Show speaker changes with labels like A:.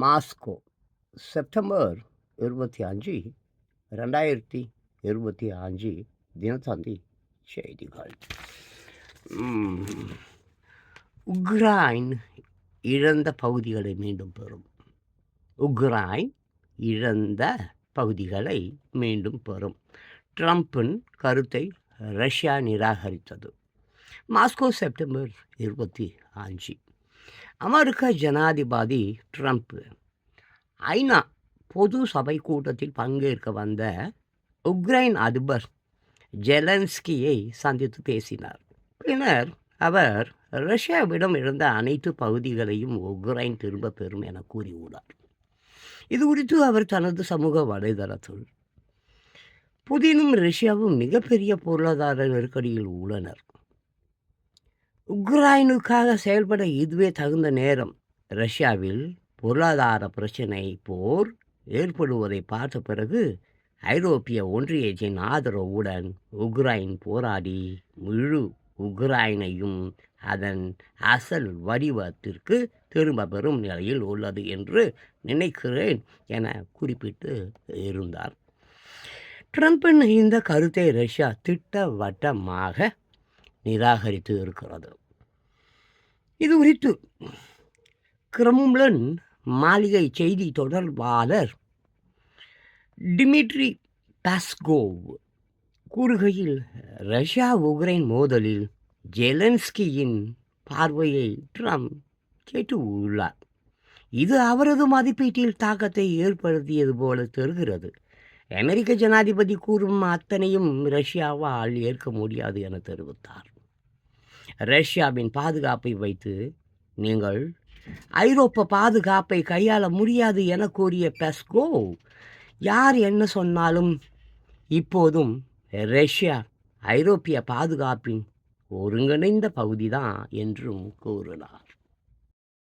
A: Moscow September இருபத்தி அஞ்சு ரெண்டாயிரத்தி இருபத்தி அஞ்சு தினத்தந்தி செய்திகள். உக்ரைன் இழந்த பகுதிகளை மீண்டும் பெறும். உக்ரைன் இழந்த பகுதிகளை மீண்டும் பெறும். ட்ரம்பின் கருத்தை ரஷ்யா நிராகரித்தது. மாஸ்கோ செப்டம்பர் இருபத்தி அஞ்சு. அமெரிக்க ஜனாதிபதி ட்ரம்ப். ஐநா பொது சபை கூட்டத்தில் பங்கேற்க வந்த உக்ரைன் அதிபர் ஜெலன்ஸ்கியை சந்தித்து பேசினார். பின்னர் அவர் ரஷ்யாவிடம் இருந்த அனைத்து பகுதிகளையும் உக்ரைன் திரும்ப பெறும் என கூறியுள்ளார். இது குறித்து அவர் தனது சமூக வலைதளத்தில் புதினும் ரஷ்யாவும் மிகப்பெரிய பொருளாதார நெருக்கடியில் உள்ளனர். உக்ரைனுக்காக செயல்பட இதுவே தகுந்த நேரம். ரஷ்யாவில் பொருளாதார பிரச்சினை போர் ஏற்படுவதை பார்த்த பிறகு ஐரோப்பிய ஒன்றியத்தின் ஆதரவுடன் உக்ரைன் போராடி முழு உக்ரைனையும் அதன் அசல் வடிவத்திற்கு திரும்ப பெறும் நிலையில் உள்ளது என்று நினைக்கிறேன் என குறிப்பிட்டு இருந்தார். ட்ரம்பின் இந்த கருத்தை ரஷ்யா திட்டவட்டமாக நிராகரித்து இருக்கிறது. இது குறித்து கிரம்லன் மாளிகை செய்தி தொடர்பாளர் டிமிட்ரி பாஸ்கோவ் கூறுகையில் ரஷ்யா உக்ரைன் மோதலில் ஜெலன்ஸ்கியின் பார்வையை ட்ரம்ப் கேட்டு உள்ளார் இது அவரது மதிப்பீட்டில் தாக்கத்தை ஏற்படுத்தியது போல தெரிகிறது. அமெரிக்க ஜனாதிபதி கூறும் அத்தனையும் ரஷ்யாவால் ஏற்க முடியாது என தெரிவித்தார். ரஷ்யாவின் பாதுகாப்பை வைத்து நீங்கள் ஐரோப்ப பாதுகாப்பை கையாள முடியாது என கூறிய பெஸ்கோ யார் என்ன சொன்னாலும் இப்போதும் ரஷ்யா ஐரோப்பிய பாதுகாப்பின் ஒருங்கிணைந்த பகுதிதான் என்றும் கூறினார்.